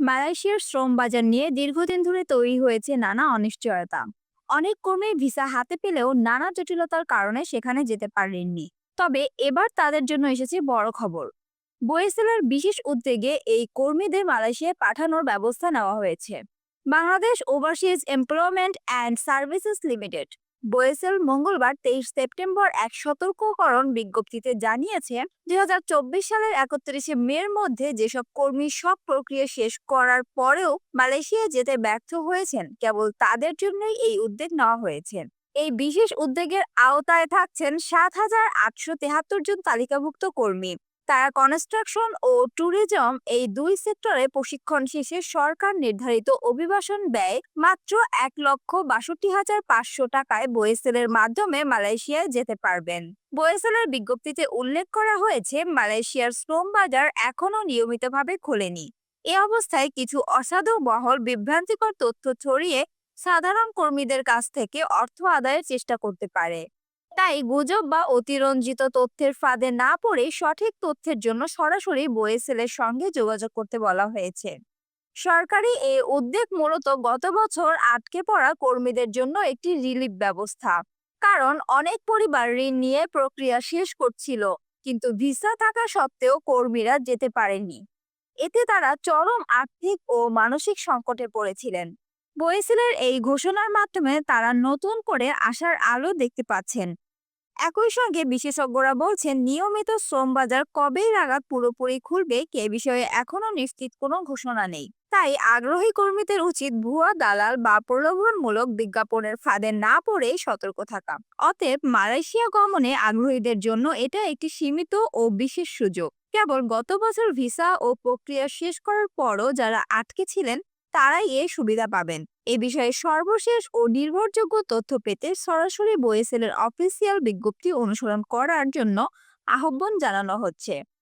মালয়েশিয়ার শ্রম বাজার নিয়ে দীর্ঘদিন ধরে তৈরি হয়েছে নানা অনিশ্চয়তা। অনেক কর্মী ভিসা হাতে পেলেও নানা জটিলতার কারণে সেখানে যেতে পারেননি। তবে এবার তাদের জন্য এসেছে বড় খবর। বয়েসেলের বিশেষ উদ্যোগে এই কর্মীদের মালয়েশিয়ায় পাঠানোর ব্যবস্থা নেওয়া হয়েছে। Bangladesh overseas employment and services limited BOESL মঙ্গলবার তেইশ সেপ্টেম্বর এক সতর্ককরণ বিজ্ঞপ্তিতে জানিয়েছে দুই সালের একত্রিশে মের মধ্যে যেসব কর্মী সব প্রক্রিয়া শেষ করার পরেও মালয়েশিয়ায় যেতে ব্যর্থ হয়েছেন, কেবল তাদের জন্যই এই উদ্যোগ নেওয়া হয়েছে। এই বিশেষ উদ্যোগের আওতায় থাকছেন সাত হাজার আটশো তেহাত্তর জন তালিকাভুক্ত কর্মী। তারা কনস্ট্রাকশন ও ট্যুরিজম এই দুই সেক্টরে প্রশিক্ষণ শেষে সরকার নির্ধারিত অভিবাসন ব্যয় মাত্র এক লক্ষ বাষট্টি হাজার পাঁচশো টাকায় বয়েসেলের মাধ্যমে মালয়েশিয়ায় যেতে পারবেন। বয়েসেলের বিজ্ঞপ্তিতে উল্লেখ করা হয়েছে, মালয়েশিয়ার শ্রম বাজার এখনও নিয়মিতভাবে খোলেনি। এ অবস্থায় কিছু অসাধু বহল বিভ্রান্তিকর তথ্য ছড়িয়ে সাধারণ কর্মীদের কাছ থেকে অর্থ আদায়ের চেষ্টা করতে পারে। তাই গুজব বা অতিরঞ্জিত তথ্যের ফাঁদে না পড়ে সঠিক তথ্যের জন্য সরাসরি বয়েসেলের সঙ্গে যোগাযোগ করতে বলা হয়েছে। সরকারি এই উদ্যোগ মূলত গত বছর আটকে পড়া কর্মীদের জন্য একটি রিলিফ ব্যবস্থা। কারণ অনেক পরিবার ঋণ নিয়ে প্রক্রিয়া শেষ করছিল, কিন্তু ভিসা থাকা সত্ত্বেও কর্মীরা যেতে পারেনি এতে তারা চরম আর্থিক ও মানসিক সংকটে পড়েছিলেন। বয়েসেলের এই ঘোষণার মাধ্যমে তারা নতুন করে আসার আলো দেখতে পাচ্ছেন। একই সঙ্গে বিশেষজ্ঞরা বলছেন, নিয়মিত শ্রম বাজার কবে নাগাদ পুরোপুরি খুলবে কে বিষয়ে এখনও নিশ্চিত কোনো ঘোষণা নেই। তাই আগ্রহী কর্মীদের উচিত ভুয়া, দালাল বা প্রলোভনমূলক বিজ্ঞাপনের ফাঁদে না পড়ে সতর্ক থাকা। অতএব মালয়েশিয়া গমনে আগ্রহীদের জন্য এটা একটি সীমিত ও বিশেষ সুযোগ। কেবল গত বছর ভিসা ও প্রক্রিয়া শেষ করার পরও যারা আটকে ছিলেন তারাই এ সুবিধা পাবেন। এ বিষয়ে সর্বশেষ ও নির্ভরযোগ্য তথ্য পেতে সরাসরি বয়েসেলের অফিসিয়াল বিজ্ঞপ্তি অনুসরণ করার জন্য আহ্বান জানানো হচ্ছে।